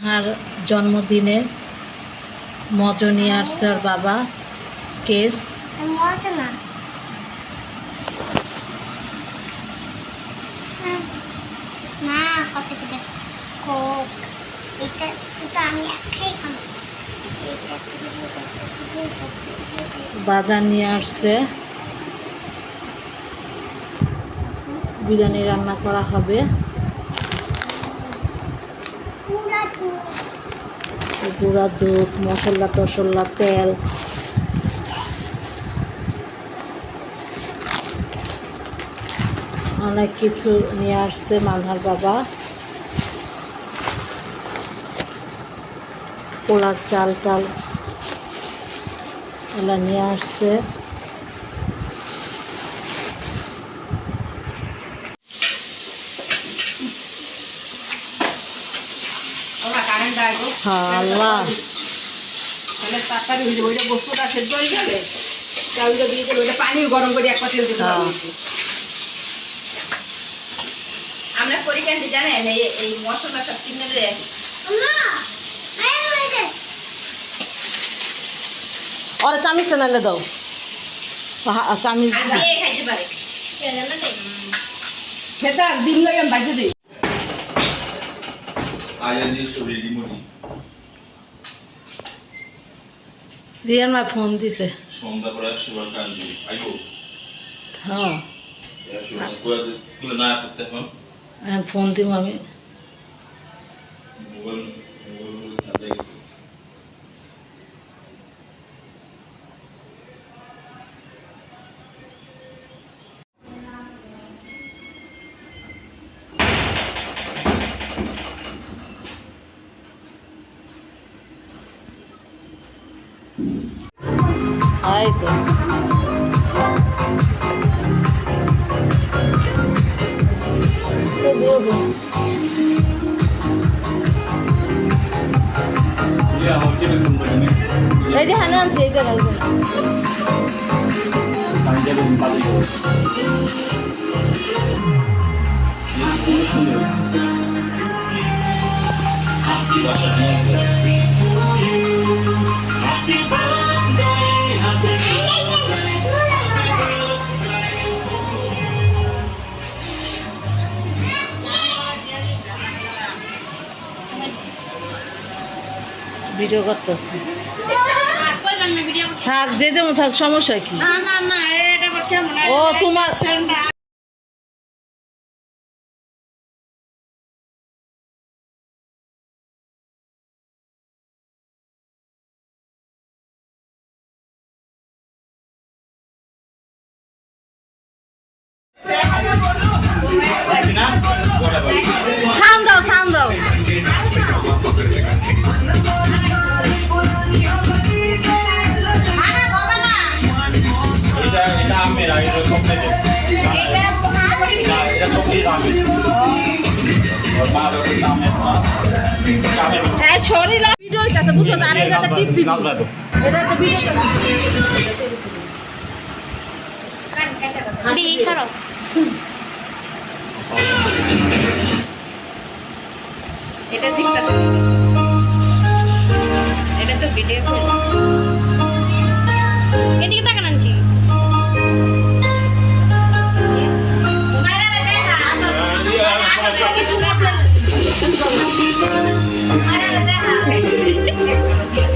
আর জন্মদিনে মজো নিয়ে আসছে বাবা কেস। হ্যাঁ। মা কত করে কোক? এটা আমি একাই তুলে বাজার নিয়ে আসছে। বিরিয়ানি রান্না করা হবে পুরা দুধ গুঁড়া দুধ, মশলা টসলা তেল। অনেক কিছু নিয়ে আসছে মালহার বাবা। পোলার চাল টাল এগুলো নিয়ে আসছে। আমরা করি কেন জানেন এই মশলা সব কিনে ওরা চামিচটা নালে দাও। চামিচ দিন লাগে বাজে দিই। আয়াদের ছবি রিমোটি রিয়ান মা ফোন দিছে সন্ধ্যা পরে বার কান্দি আইবো হ্যাঁ ফোন দিব আমি মোবাইল মোবাইল হাতে গেছে এই তো এই যে হানে ভিডিও করতেছে থাক যে যেমন থাক সমস্যা কি না না না এটা কেমন ও তোমার সাউন্ড দাও সাউন্ড দাও শরীর ভিডিও হইতাছে বুঝছ? আর এটাতে টিপ দিবি। এটাতে ভিডিও দিদি সরো। এটা দেখতেছে এটা তো ভিডিও করে। 我来拿。